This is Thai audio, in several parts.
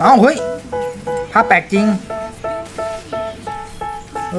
เอ้าเฮ้ยภาพแปลกจริง เอ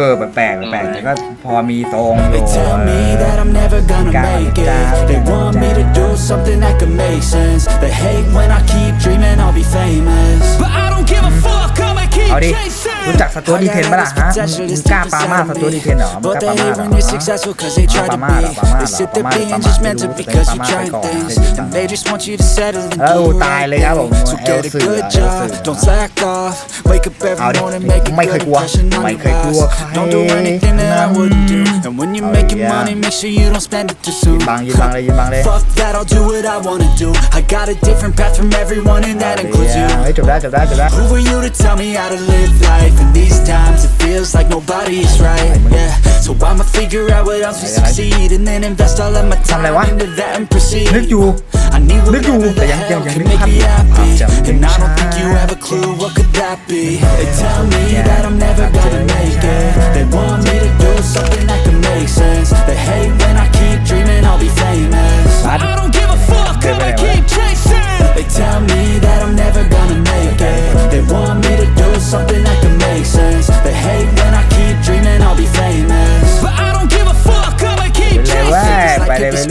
อแปลกๆแปลกๆแต่ก็พอมีทรงอยู่ They tell me that I'm never gonna make it. They want me to do something that could make sense. They hate when I keep dreaming I'll be famous. But I don't give a fuck, I'ma keep เอาดิ chasing. รู้จักสตูดีเทนปะล่ะฮะมึงมึงกล้าปามาสตูดีเทนเหรอมึง But กล้า they ปามา hate เหรอ when you're successful cause they try to Pamada, be. pamada, They sit there pamada, being pamada, judgmental dulu because kita you're pamada trying kau, things. jadi And they just want you to settle and Oh, do the tai right เลยครับผม thing. So get a Elsie, good Elsie. job, don't slack off. Wake up เอา every ดิ morning, make a ไม่เคย good กลัว impression on ไม่ your เคยกลัว boss. ใคร Don't do anything that I wouldn't do. And when you're Oh, making yeah. money, make sure you don't spend it too soon. บังยืนบังเลยยืนบังเลย Fuck that, I'll do what I wanna do. I got a different path from everyone, and that includes you. เฮ้ยจบได้จบได้จบได้ Who are you to tell me how to live life? in these times it feels like nobody's right Yeah, so I'ma figure out what else we succeed And then invest all of my time into that and proceed. I need what chua. Tại dặn cho chẳng And I don't think you have a clue what could that be. They tell me that I'm never gonna make it. They want me to do something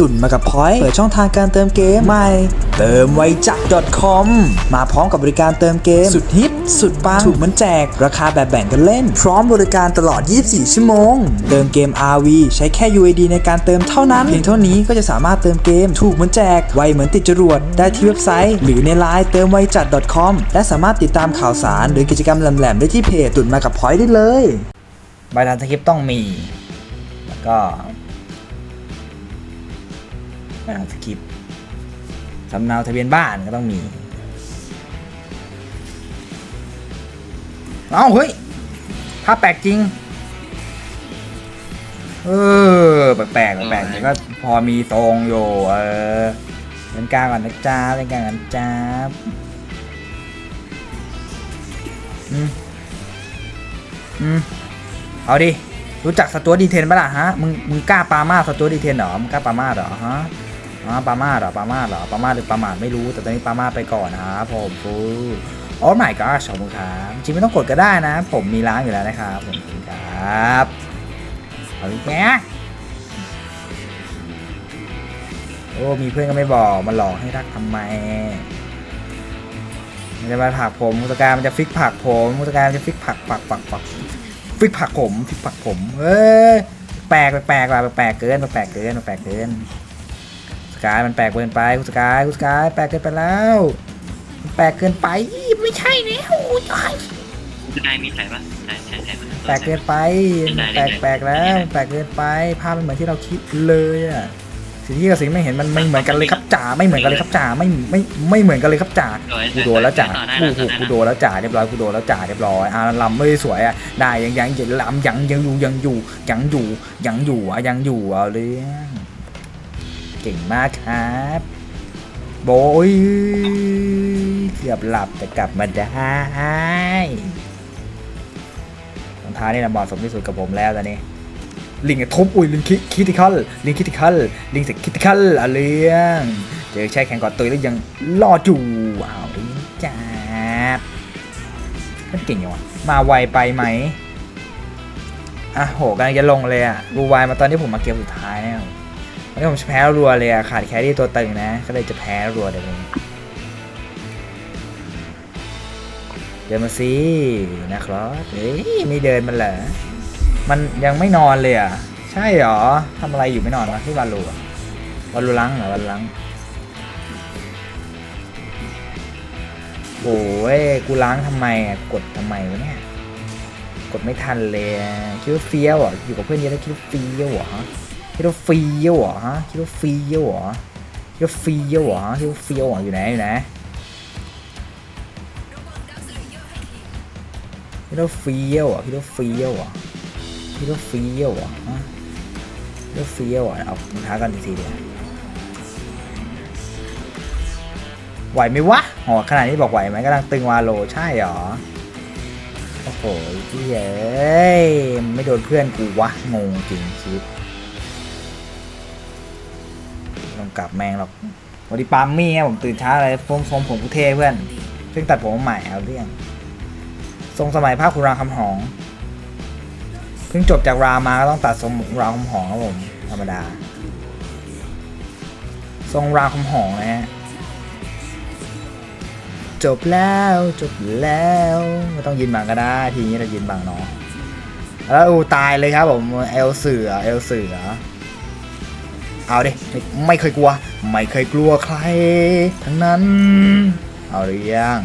ตุ่นมากับพอยต์เปิดช่องทางการเติมเกมใหม่ เติมไวจัก .com มาพร้อมกับบริการเติมเกม สุดฮิต สุดปัง ถูกเหมันแจก ราคาแบบแบ่งกันเล่น พร้อมบริการตลอด 24 ชั่วโมง เติมเกม RV ใช้แค่ UID ในการเติมเท่านั้นเพียงเท่านี้ก็จะสามารถเติมเกม ถูกเหมือนแจก ไวเหมือนติดจรวด ได้ที่เว็บไซต์ หรือในไลน์เติมไวจัด .com และสามารถติดตามข่าวสารหรือกิจกรรมแหลมๆได้ที่เพจตุ่นมากับพอยต์ได้เลยใบทันสคริปต้องมี แล้วก็ สคริปต์สำเนาทะเบียนบ้านก็ต้องมี เอ้าเฮ้ยภาพแปลกจริง เออ แปลกๆแปลกๆแต่ก็พอมีทรงอยู่เออเล่นกลางก่อนนะจ้าเล่นกลางก่อนนะจ้าอืมอืมเอาดิ รู้จักสตูดีเทนปะล่ะฮะ มึง มึงกล้าปามาสตูดีเทนเหรอ มึงกล้าปามาเหรอฮะ อ๋อปามาเหรอปามาเหรอปามาหรือปามาดไม่รู้แต่ตอนนี้ปามาไปก่อนนะครับผมฟูโอ้ my god ขอบคุณครับจริงไม่ต้องกดก็ได้นะ ผมมีล้างอยู่แล้วนะครับผมครับเอาอีกแกโอ้มีเพื่อนก็ไม่บอกมาหลอกให้รักทำไมมันจะมาผักผมมุตการมันจะฟิกผักผมมุตการมันจะฟิกผักปักปักปักฟิกผักผมฟิกผักผมเอ้ยแปลกแปลกว่ะแปลกเกินแปลกเกินแปลกเกิน สกายมันแปลกเกินไปคุณสกายคุณสกายแปลกเกินไปแล้วมันแปลกเกินไปไม่ใช่แล้วตายคือนายมีแผลปะใช่ใช่ใช่แปลกเกินไปมันแปลกแปลกแล้วมันแปลกเกินไปภาพมันเหมือนที่เราคิดเลยอะสิ่งที่กับสิ่งไม่เห็นมันไม่เหมือนกันเลยครับจ่าไม่เหมือนกันเลยครับจ่าไม่ไม่ไม่เหมือนกันเลยครับจ่ากูโดนแล้วจ่ากูกูกูโดนแล้วจ่าเรียบร้อยกูโดนแล้วจ่าเรียบร้อยอ่าลำไม่สวยอะได้ยังยังยังลำยังยังอยู่ยังอยู่ยังอยู่ยังอยู่อะยังอยู่เอาเรื่องเก่งมากครับโบยเกือบหลับแต่กลับมาได้รองเท้านี่แหละเหมาะสมที่สุดกับผมแล้วตอนนี้ ลิงทุบอุ้ยลิงคิติคอลลิงคิติคอลลิงสกคิติคอลอะเรื่องเจอแช่แข่งก่อนตุยแล้วยังรอดอยู่อ้าวลิงจับมันเก่งยังวะมาไวไปไหมอะโหกำลังจะลงเลยอะรูไวมาตอนที่ผมมาเกมสุดท้ายเนี่ย ตอนนี้ผมแพ้รัวเลยอะขาดแครี่ตัวตึงนะ ก็เลยจะแพ้รัวเดี๋ยวนี้เดินมาสินะครับเฮ้ยไม่เดินมันเหรอมันยังไม่นอนเลยอะ ใช่เหรอทำอะไรอยู่ไม่นอนวะที่วาลูอะวาลูลังเหรอวาลูลังโอ้ยกูล้างทำไมอะกดทำไมวะเนี่ยกดไม่ทันเลยคิดว่าเฟี้ยวเหรอะอยู่กับเพื่อนเยอะแล้วคิดว่าเฟี้ยวเหรอ คิดว่าเฟี้ยวเหรอฮะคิดว่าเฟี้ยวเหรอคิดว่าเฟี้ยวเหรอคิดว่าเฟี้ยวเหรออยู่ไหนอยู่ไหนพี่ว่าเฟี้ยวอะพี่ว่าเฟี้ยวอะพี่ว่าเฟี้ยวอะฮะพี่ว่าเฟี้ยอะเอารองเท้ากันอีกทีเดียวไหวไหมวะหอขนาดนี้บอกไหวไหมกำลังตึงวาโลใช่เหรอโอ้โหพี่เอ้ไม่โดนเพื่อนกูวะงงจริงชีวิ กลับแมงหรอกวันนี้ปามมี่ผมตื่นเช้าเลยฟมฟมผมกูเทเพื่อนเพิ่งตัดผมใหม่เอาเรื่อง ทรงสมัยภาพคุณรามคำหอง เพิ่งจบจากรามาก็ต้องตัดทรงรามคำหองครับผมธรรมดา ทรงรามคำหองนะฮะจบแล้วจบแล้วไม่ต้องยินบังก็ได้ ทีนี้เรายินบังเนาะแล้วอูตายเลยครับผมเอลเสือเอลเสือ เอาดิไม่ไม่เคยกลัว ไม่เคยกลัวใคร ทั้งนั้น เอาหรือยัง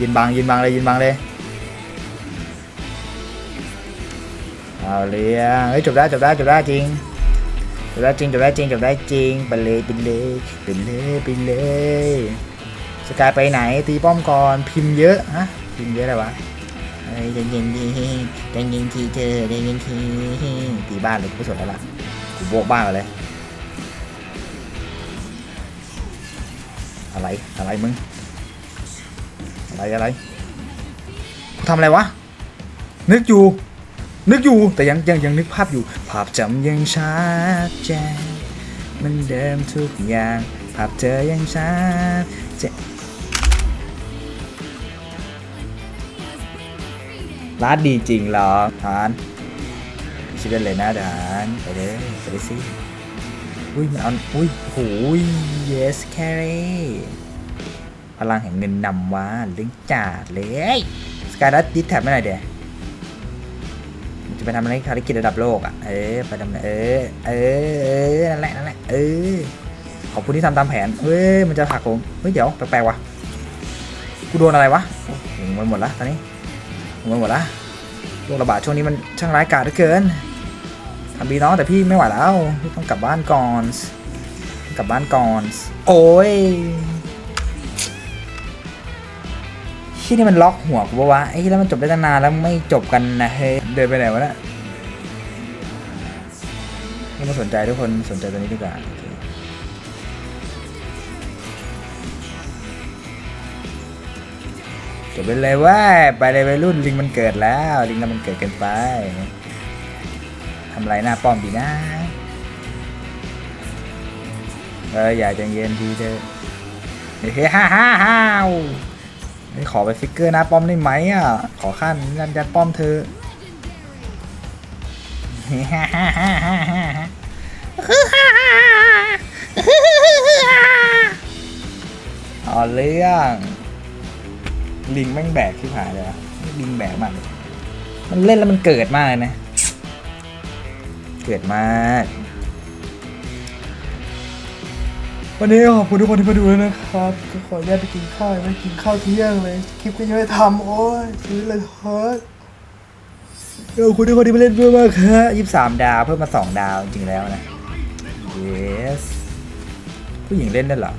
ยินบังยินบังเลยยินบังเลยเอาเรียงเฮ้ยจบได้จบได้จบได้จริงจบได้จริงจบได้จริงจบได้จริงไปเลยไปเลยไปเลยไปเลยสกายไปไหนตีป้อมก่อนพิมพ์เยอะฮะพิมพ์เยอะอะไรวะเฮ้ยเย็นเย็นดีเย็นเย็นทีเธอเย็นเย็นทีตีบ้านเลยกูไม่สนแล้วล่ะ กูโบกบ้าอนเลย อะไร อะไรมึง อะไรอะไรกูทำอะไรวะ นึกอยู่ นึกอยู่ แต่ยังยังยังนึกภาพอยู่ ภาพจำยังชัดแจ้งมันเดิมทุกอย่าง ภาพเธอยังชัดเจนร้านดีจริงเหรอทาน ชิดได้เลยนะทานไปเลยไปเลยสิอุ้ยมันเอาอุ้ยโหย yes carry พลังแห่งเงินนำว่าลึงจัดเลยสกายดัตดิสแท็บไม่หน่อยเดี๋ยวจะไปทำอะไรภารกิจระดับโลกอะเออไปทำเออเออเออนั่นแหละนั่นแหละเออขอบคุณที่ทำตามแผนเฮ้ยมันจะผักผมเฮ้ยเดี๋ยวแปลกๆวะกูโดนอะไรวะหมันหมดละตอนนี้มันหมดละโรคระบาดช่วงนี้มันช่างร้ายกาจเหลือเกิน ทำดีน้องแต่พี่ไม่ไหวแล้วพี่ต้องกลับบ้านก่อนกลับบ้านก่อน โอ้ยที่นี่มันล็อกหัวกูวะไอ้แล้วมันจบได้ตั้งนานแล้วไม่จบกันนะเฮ้ยเดินไปไหนวะเนะไม่มาสนใจทุกคนสนใจตัวนี้ดีกว่าเคจบไปเลยว่าไปเลยวัยรุ่นลิงมันเกิดแล้ว ลิงมันเกิดกันไป ทำไรหน้าป้อมดีนะเอออย่าใจเย็นทีเถอะเฮ้ฮ่าฮ่าฮ่าวไม่ขอไปฟิกเกอร์หน้าป้อมได้ไหมอะ ขอขั้นยันยันป้อมเธอฮ่าฮ่าฮ่าฮ่าฮ่าเอาเรื่องลิงแม่งแบกที่ผายเลยอะลิงแบกมากมันเล่นแล้วมันเกิดมากเลยนะ เกิดมาก วันนี้ขอบคุณทุกคนที่มาดูแล้วนะครับก็ขออนุญาตไปกินข้าวไม่กินข้าวเที่ยงเลย คลิปก็ยังไม่ทำโอ้ยซื้อเลยเฮ้ยขอบคุณทุกคนที่มาเล่นด้วยมากครับยี่สามดาวเพิ่มมาสองดาวจริงแล้วนะ yes ผู้หญิงเล่นได้เหรอ